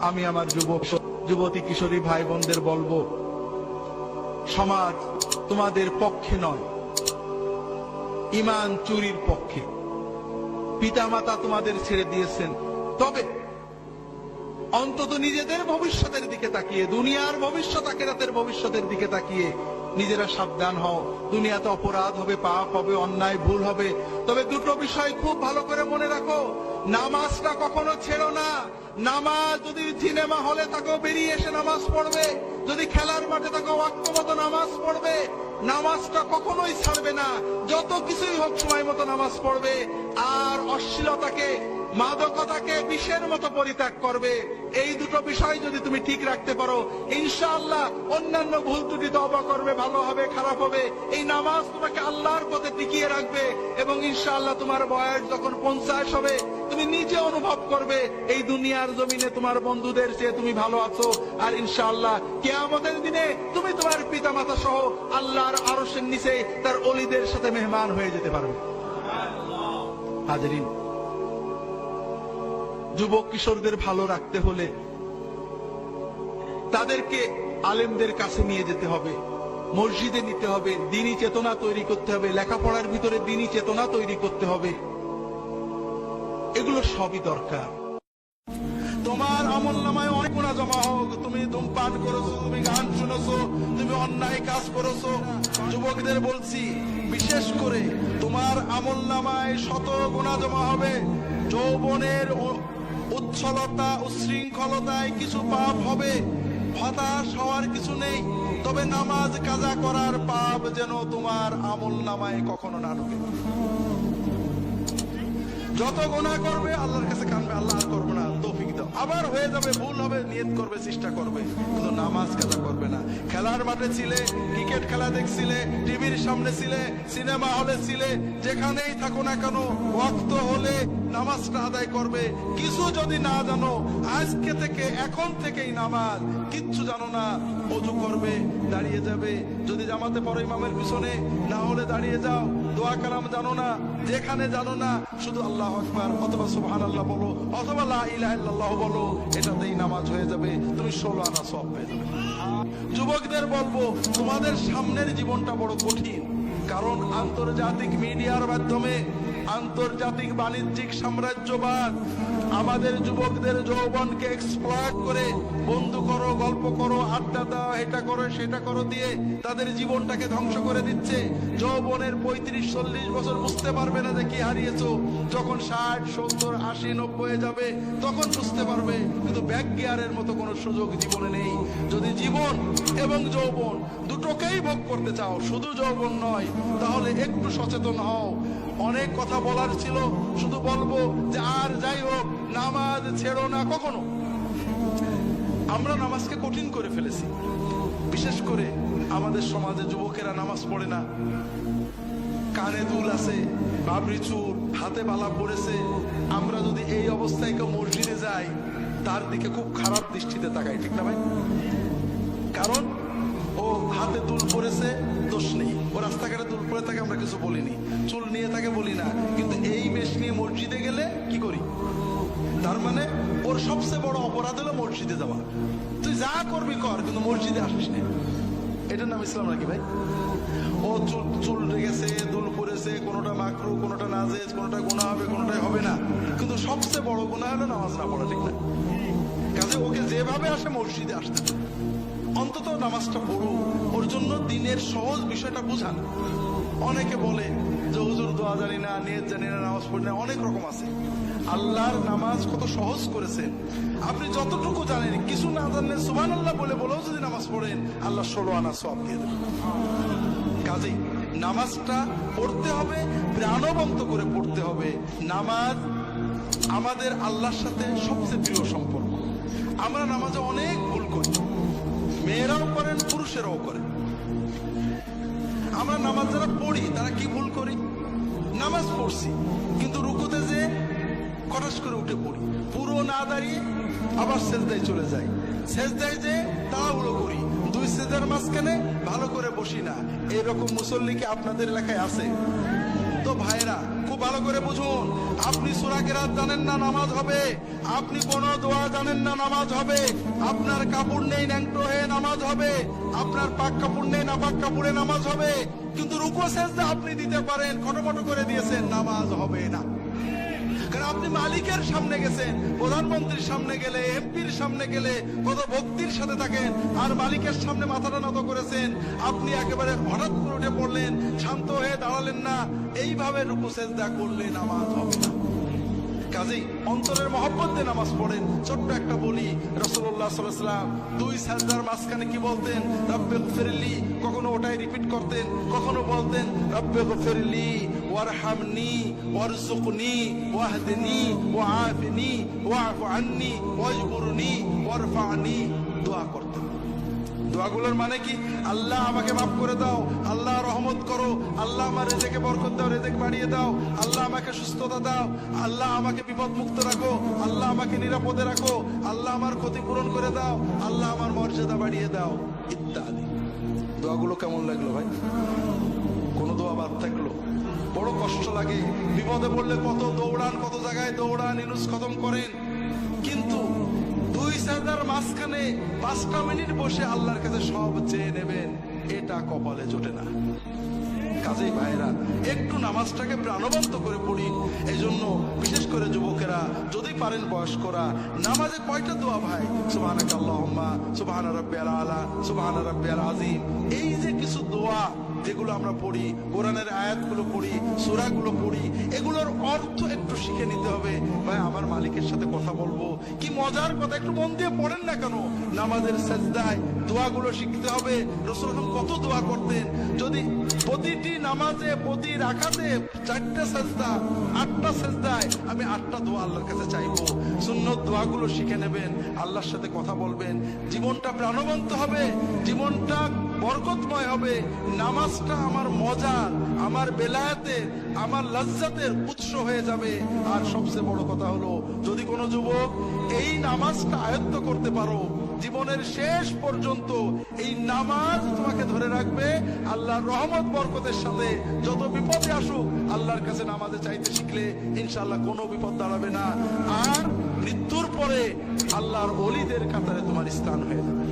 আমি আমার যুবক, যুবতী কিশোরী ভাই বোনদের বলব, সমাজ তোমাদের পক্ষে নয়, ইমান চুরির পক্ষে। পিতামাতা তোমাদের ছেড়ে দিয়েছেন। তবে অন্তত নিজেদের ভবিষ্যতের দিকে তাকিয়ে, দুনিয়ার ভবিষ্যৎ আখেরাতের ভবিষ্যতের দিকে তাকিয়ে নিজেরা সাবধান হও। দুনিয়াতে অপরাধ হবে, পাপ হবে, অন্যায়, ভুল হবে। তবে দুটো বিষয় খুব ভালো করে মনে রাখো। নামাজটা কখনো ছেড়ো না। নামাজ যদি সিনেমা হলে তাকেও বেরিয়ে এসে নামাজ পড়বে। যদি খেলার মাঠে তাকে ওয়াক্ত মতো নামাজ পড়বে। নামাজটা কখনোই ছাড়বে না। যত কিছুই হোক সময় মতো নামাজ পড়বে। আর অশ্লীলতাকে মাদকতাকে বিষের মতো পরিত্যাগ করবে। এই দুটো বিষয় যদি তুমি ঠিক রাখতে পারো, ইনশাআল্লাহ অন্যান্য ভুল ত্রুটি তবা করবে, ভালো হবে, খারাপ হবে। এই নামাজ তোমাকে আল্লাহর পথে টিকিয়ে রাখবে এবং ইনশাআল্লাহ তোমার বয়স যখন পঞ্চাশ হবে, তুমি নিজে অনুভব করবে, এই দুনিয়ার জমিনে তোমার বন্ধুদের চেয়ে তুমি ভালো আছো। আর ইনশাআল্লাহ কেয়ামতের দিনে তুমি তোমার পিতা মাতা সহ আল্লাহর আরসের নিচে তার অলিদের সাথে মেহমান হয়ে যেতে পারবে। হাজরিন যুবক কিশোরদের ভালো রাখতে হলে তাদেরকে আলেমদের কাছে নিয়ে যেতে হবে। মসজিদে নিতে হবে দিনী চেতনা তৈরি করতে হবে, লেখাপড়ার ভিতরে দিনী চেতনা তৈরি করতে হবে। এগুলো সবই দরকার। তোমার আমল নামায় অনেক গুণা জমা হোক, তুমি ধূমপান করেছ, তুমি গান শুনেছো, তুমি অন্যায় কাজ করেছ। যুবকদের বলছি, বিশেষ করে তোমার আমল নামায় শত গুণা জমা হবে। যৌবনের উচ্ছলতা উচ্ছৃঙ্খলতায় কিছু পাপ হবে। হতাশ হওয়ার কিছু নেই। তবে নামাজ কাজা করার পাপ যেন তোমার আমল নামায় কখনো না ঢুকে। যত গোনা করবে, আল্লাহর কাছে কানবে আল্লাহ আর করব না। তৌফিক দাও। আবার হয়ে যাবে, ভুল হবে, নিয়ত করবে, চেষ্টা করবে। কিন্তু নামাজ কাজা করবে না। খেলার মাঠে ছিলে, ক্রিকেট খেলা দেখছিলে, টিভির সামনে ছিলে, সিনেমা হলে ছিলে, যেখানেই থাকো না কেন, ওয়াক্ত হলে নামাজটা আদায় করবে। কিছু যদি না জানো, আজকে থেকে এখন থেকেই নামাজ। কিচ্ছু জানো না, অজু করবে, দাঁড়িয়ে যাবে। যদি জামাতে পড়ো ইমামের পিছনে, না হলে দাঁড়িয়ে যাও। দোয়া কালাম জানো না, যেখানে জানো না, শুধু আল্লাহ আকবার, অথবা সুবহান আল্লাহ বলো, অথবা লা ইলাহা বলো, এটাতেই নামাজ হয়ে যাবে। তুমি ষোলো আনা সব পেয়ে যাবে। যুবকদের বলব, তোমাদের সামনের জীবনটা বড় কঠিন। কারণ আন্তর্জাতিক মিডিয়ার মাধ্যমে আন্তর্জাতিক বাণিজ্যিক সাম্রাজ্যবাদ। আমাদের যুবকদের যৌবনকে এক্সপ্লয়েট করে, বন্ধু করো, গল্প করো, আড্ডা দাও, এটা করো, সেটা করো দিয়ে তাদের জীবনটাকে ধ্বংস করে দিচ্ছে। যৌবনের পঁয়ত্রিশ, চল্লিশ বছর বুঝতে পারবে না যে কি হারিয়েছো। যখন ষাট, সত্তর, আশি নব্বই যাবে, তখন বুঝতে পারবে। কিন্তু ব্যাক গিয়ারের মতো কোনো সুযোগ জীবনে নেই। যদি জীবন এবং যৌবন দুটোকেই ভোগ করতে চাও, শুধু যৌবন নয়, তাহলে একটু সচেতন হও। অনেক কথা বলার ছিল। শুধু বলব যে আর যাই হোক, নামাজ ছেড়ো না কখনো। আমরা নামাজকে কঠিন করে ফেলেছি। বিশেষ করে আমাদের সমাজে যুবকেরা নামাজ পড়ে না। কানে দুল আছে, বাবরি চুর হাতে বালা পড়েছে। আমরা যদি এই অবস্থায় কেউ মসজিদে যাই, তার দিকে খুব খারাপ দৃষ্টিতে তাকাই, ঠিক না ভাই? কারণ হাতে দুল পড়েছে দোষ নেই। ও রাস্তাঘাটে দুল পরে থাকে, আমরা কিছু বলিনি। চুল নিয়ে তাকে বলি না। কিন্তু এই বেশ নিয়ে মসজিদে গেলে কি করি? তার মানে ওর সবচেয়ে বড় অপরাধ হলো মসজিদে যাওয়া। তুই যা করবি কর, কিন্তু মসজিদে আসিস না। এটার নাম ইসলাম নাকি ভাই? ও চুল চুল রেখেছে, দুল পরেছে, কোনোটা মাকরু, কোনোটা নাজেজ, কোনোটা গুণা হবে, কোনোটাই হবে না। কিন্তু সবচেয়ে বড় গুণা হলো নামাজ না পড়া, ঠিক না? কাজে ওকে যেভাবে আসে মসজিদে আসতে। অন্তত নামাজটা পড়ুন ওর জন্য দিনের সহজ বিষয়টা বুঝান। অনেকে বলে যে, হুজুর, দোয়া জানি না, নিয়ত জানি না, নামাজ পড়ি না। অনেক রকম আছে। আল্লাহর নামাজ কত সহজ করেছেন আপনি যতটুকু জানেন, কিছু না জানলে সুবান আল্লাহ বলে বলেও যদি নামাজ পড়েন, আল্লাহ ষোলো আনা সব দিয়ে কাজেই নামাজটা পড়তে হবে, প্রাণবন্ত করে পড়তে হবে। নামাজ আমাদের আল্লাহর সাথে সবচেয়ে প্রিয় সম্পর্ক। আমরা নামাজে অনেক ভুল করি। মেয়েরাও করেন, পুরুষেরাও করেন। আমরা নামাজ যারা পড়ি, তারা কি ভুল করি? নামাজ পড়ছি, কিন্তু রুকুতে যে কটাস করে উঠে পড়ি। পুরো না দাঁড়িয়ে আবার সেজদায় চলে যাই। সেজদায় যে তাড়াহুড়ো করি। দুই সেজার মাঝখানে ভালো করে বসি না। এরকম মুসল্লি কি আপনাদের এলাকায় আছে? তো ভাইরা খুব ভালো করে বুঝুন। আপনি সুরা কেরাত জানেন না, নামাজ হবে। আপনি কোন দোয়া জানেন না, নামাজ হবে। আপনার কাপড় নেই, ন্যাংটো হয়ে নামাজ হবে। আপনার পাক কাপড় নেই না পাক কাপড়ে নামাজ হবে। কিন্তু রুকো সেজদা আপনি দিতে পারেন, খটোমটো করে দিয়েছেন, নামাজ হবে না। কারণ আপনি মালিকের সামনে গেছেন, প্রধানমন্ত্রীর সামনে গেলে, এমপির সামনে গেলে, কত ভক্তির সাথে থাকেন, আর মালিকের সামনে মাথাটা নত করেছেন, আপনি একেবারে হঠাৎ করে উঠে পড়লেন, শান্ত হয়ে দাঁড়ালেন না, এইভাবে রুকু সেজদা করলে নামাজ হবে না। কাজেই অন্তরের মহব্বত দিয়ে নামাজ পড়েন। ছোট্ট একটা বলি রসুল্লাহ সাল্লাম দুই সাজদার মাঝখানে কি বলতেন? রব্বে ফেরলি কখনো ওটাই রিপিট করতেন, কখনো বলতেন, রব্বে ফেরলি ওয়ারহামনি ওয়ারজুকনি ওয়াহদিনি, ওয়াআফিনি ওয়াফু আন্নি, ওয়াজবুরনি, ওয়ারফানি, দোয়া করতেন। দোয়াগুলোর মানে কি? আল্লাহ আমাকে মাফ করে দাও, আল্লাহ রহমত করো, আল্লাহ আমার রেজেকে বরকত দাও, রেজেক বাড়িয়ে দাও, আল্লাহ আমাকে সুস্থতা দাও, আল্লাহ আমাকে বিপদ মুক্ত রাখো, আল্লাহ আমাকে নিরাপদে রাখো, আল্লাহ আমার ক্ষতিপূরণ করে দাও, আল্লাহ আমার মর্যাদা বাড়িয়ে দাও, ইত্যাদি। দোয়াগুলো কেমন লাগল ভাই? কোনো দোয়া বাদ থাকল? বড় কষ্ট লাগে। বিপদে পড়লে কত দৌড়ান, কত জায়গায় দৌড়ান, ইনুস খতম করেন। সাজার মাঝখানে পাঁচটা মিনিট বসে আল্লাহর কাছে সব চেয়ে নেবেন। এটা কপালে জোটে না। কাজেই ভাইরা একটু নামাজটাকে প্রাণবন্ত করে পড়ি। এই জন্য বিশেষ করে যুবকেরা, যদি পারেন বয়স্করা, নামাজে কয়টা দোয়া ভাই? আলা আযীম। এই যে কিছু দোয়া যেগুলো আমরা পড়ি, কোরআনের আয়াতগুলো পড়ি, সূরাগুলো পড়ি, এগুলোর অর্থ একটু শিখে নিতে হবে। ভাই, আমার মালিকের সাথে কথা বলব। কি মজার কথা, একটু মন দিয়ে পড়েন না কেন? নামাজের সেজদায় দোয়াগুলো শিখতে হবে। রসুল কত দোয়া করতেন? যদি প্রতিটি নামাজে, প্রতি রাখাতে চারটা সেজদা, আটটা সেজদায় আমি আটটা দোয়া আল্লাহর কাছে চাইব। সুন্নত দোয়াগুলো শিখে নেবেন, আল্লাহর সাথে কথা বলবেন। জীবনটা প্রাণবন্ত হবে, জীবনটা বরকতময় হবে। নামাজটা আমার মজার, আমার বেলায়াতের, আমার লজ্জাতের উৎস হয়ে যাবে। আর সবচেয়ে বড় কথা হলো, যদি কোনো যুবক এই নামাজটা আয়ত্ত করতে পারো জীবনের শেষ পর্যন্ত এই নামাজ তোমাকে ধরে রাখবে। আল্লাহর রহমত, বরকতের সাথে যত বিপদে আসুক, আল্লাহর কাছে নামাজে চাইতে শিখলে ইনশাল্লাহ কোনো বিপদ দাঁড়াবে না। আর মৃত্যুর পরে আল্লাহর অলিদের কাতারে তোমার স্থান হয়ে যাবে।